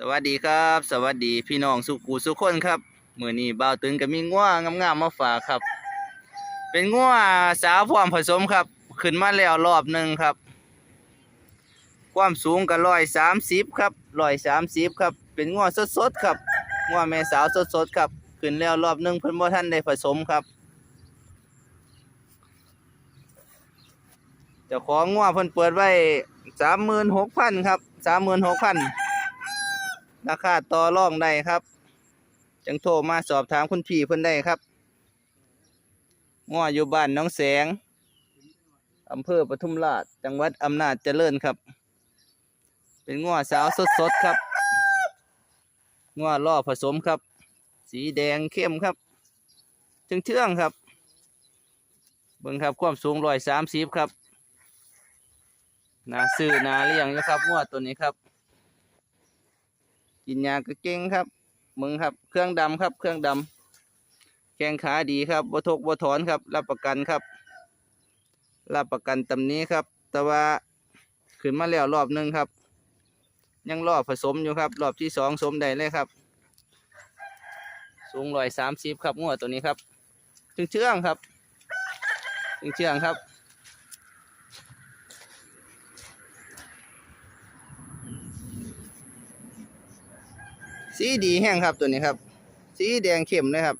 สวัสดีครับ สวัสดีพี่น้องสุกูสุคนครับมือนี้บ่าวตึงก็มีงัวงงามๆมาฝากครับ เป็นงัวสาวพร้อมผสมครับ ขึ้นมาแล้วรอบหนึ่งครับ ความสูงก็130ครับ130ครับ เป็นงัวสดๆครับงัวแม่สาวสดๆครับ ขึ้นแล้วรอบหนึ่งเพิ่นบ่ทันได้ผสมครับเจ้าของงัวเพิ่นเปิดไว้36,000ครับ36,000 ราคาต่อรองได้ครับ จังโทรมาสอบถามคุณพี่เพิ่นได้ครับง้ออยู่บ้านน้องแสงอำเภอปทุมราช จังหวัดอำนาจเจริญครับ เป็นง้อสาวสดๆครับง้อล่อผสมครับ สีแดงเข้มครับเชื่องเชื่องๆครับ เบิ่งครับความสูงร้อยสามสิบครับนาซื้อนาเลี้ยงอยู่ครับง้อตัวนี้ครับ กินยาก็เก่งครับมึงครับ เครื่องดำครับ เครื่องดำแข้งขาดีครับบ่ทกบ่ถอนครับ รับประกันครับ รับประกันตำนี้ครับ แต่ว่าขึ้นมาแล้วรอบหนึ่งครับ ยังรอบผสมอยู่ครับ รอบที่สองสมได้เลยครับ สูงร้อยสามสิบครับงวดตัวนี้ครับเชื่องเชื่องครับเชื่องเชื่องครับ สีดีแห้งครับตัวนี้ครับ สีแดงเข้มเลยครับ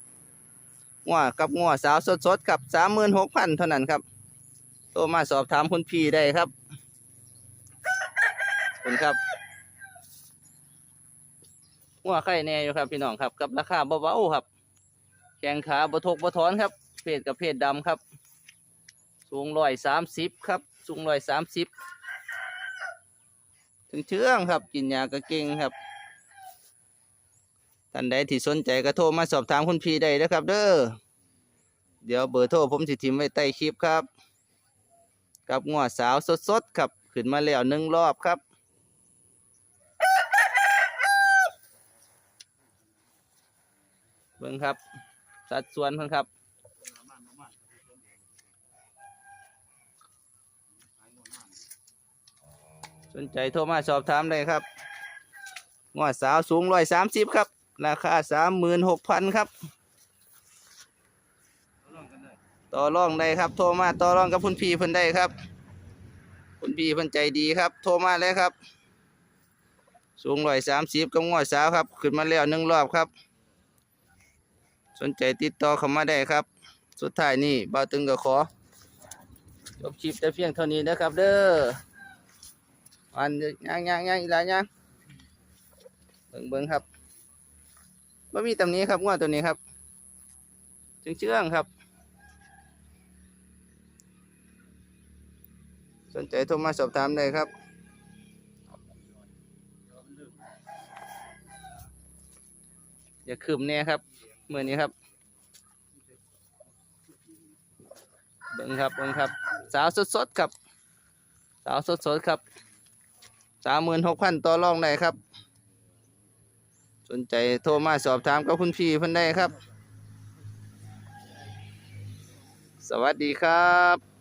งัวกับงัวสาวสดๆครับสามหมื่นหกพันเท่านั้นครับโทรมาสอบถามคุณพี่ได้ครับคุณครับงัวไข่แน่อยู่ครับพี่น้องครับ กับราคาเบาๆครับ แข้งขาบทกบถอนครับ เพศกับเพศดำครับ สูงร้อยสามสิบครับ สูงร้อยสามสิบถึงเชื่องครับ กินยากระเก่งครับ ท่านใดที่สนใจก็โทรมาสอบถามคุณพี่ได้นะครับ เด้อเดี๋ยวเบอร์โทรผมสิทิมไว้ใต้คลิปครับ กับงัวสาวสดๆครับขึ้นมาแล้วหนึ่งรอบครับเบิ่งครับ สัดส่วนเพิ่นครับสนใจโทรมาสอบถามได้ครับงวดสาวสูงร้อยสามสิบครับ ราคาสามหมื่นหกพันครับ ต่อรองได้ครับ โทรมาต่อรองกับคุณพี่เพิ่นได้ครับ คุณพี่เพิ่นใจดีครับ โทรมาเลยครับ สูงร้อยสามสิบกับงวดสาวครับ ขึ้นมาแล้วหนึ่งรอบครับ สนใจติดต่อเข้ามาได้ครับ สุดท้ายนี่บ่าวตึงก็ขอจบคลิปแต่เพียงเท่านี้นะครับ เด้ออันยังยังยังอีกหลายยังเบิ่งเบิ่งครับ ว่ามีตำนี้ครับงวดตัวนี้ครับเชื่องเชื่องๆครับ สนใจโทรมาสอบถามได้ครับอย่าคืมแน่ครับเมื่อนี้ครับ เบิ่งครับเบิ่งครับ สาวสดๆครับ สาวสดๆครับสามหมื่นหกพันต่อรองได้ครับ สนใจโทรมาสอบถามกับคุณพี่เพิ่นได้ครับ สวัสดีครับ